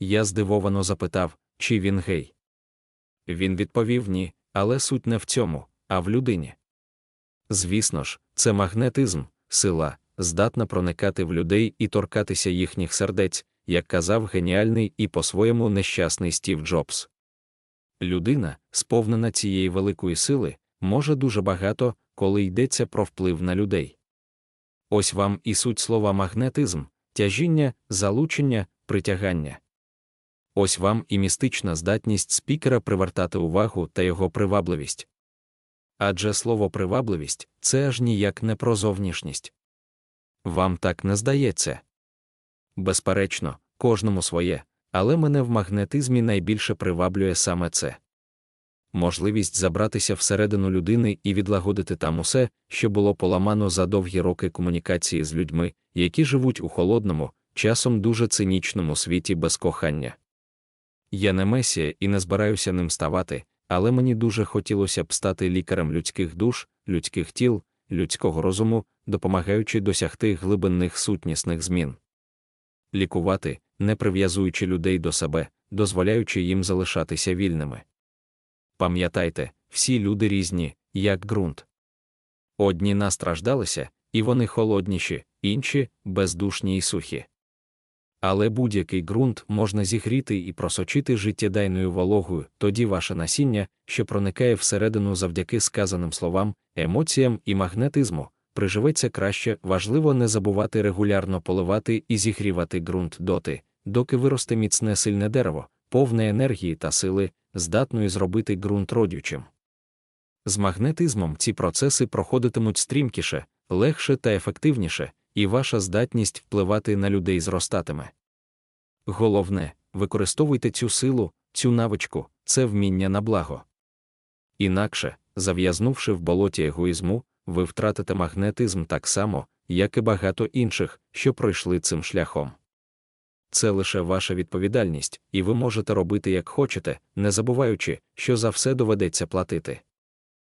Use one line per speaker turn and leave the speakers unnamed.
Я здивовано запитав, чи він гей. Він відповів ні, але суть не в цьому, а в людині. Звісно ж, це магнетизм, сила, здатна проникати в людей і торкатися їхніх сердець, як казав геніальний і по-своєму нещасний Стів Джобс. Людина, сповнена цієї великої сили, може дуже багато, коли йдеться про вплив на людей. Ось вам і суть слова магнетизм, тяжіння, залучення, притягання. Ось вам і містична здатність спікера привертати увагу та його привабливість. Адже слово привабливість це аж ніяк не про зовнішність. Вам так не здається? Безперечно, кожному своє, але мене в магнетизмі найбільше приваблює саме це. Можливість забратися всередину людини і відлагодити там усе, що було поламано за довгі роки комунікації з людьми, які живуть у холодному, часом дуже цинічному світі без кохання. Я не месія і не збираюся ним ставати, але мені дуже хотілося б стати лікарем людських душ, людських тіл, людського розуму, допомагаючи досягти глибинних сутнісних змін. Лікувати, не прив'язуючи людей до себе, дозволяючи їм залишатися вільними. Пам'ятайте, всі люди різні, як ґрунт. Одні настраждалися, і вони холодніші, інші бездушні і сухі. Але будь-який ґрунт можна зігріти і просочити життєдайною вологою, тоді ваше насіння, що проникає всередину завдяки сказаним словам, емоціям і магнетизму, приживеться краще, важливо не забувати регулярно поливати і зігрівати ґрунт доти, доки виросте міцне сильне дерево, повне енергії та сили, здатної зробити ґрунт родючим. З магнетизмом ці процеси проходитимуть стрімкіше, легше та ефективніше, і ваша здатність впливати на людей зростатиме. Головне, використовуйте цю силу, цю навичку, це вміння на благо. Інакше, зав'язнувши в болоті егоїзму, ви втратите магнетизм так само, як і багато інших, що пройшли цим шляхом. Це лише ваша відповідальність, і ви можете робити як хочете, не забуваючи, що за все доведеться платити.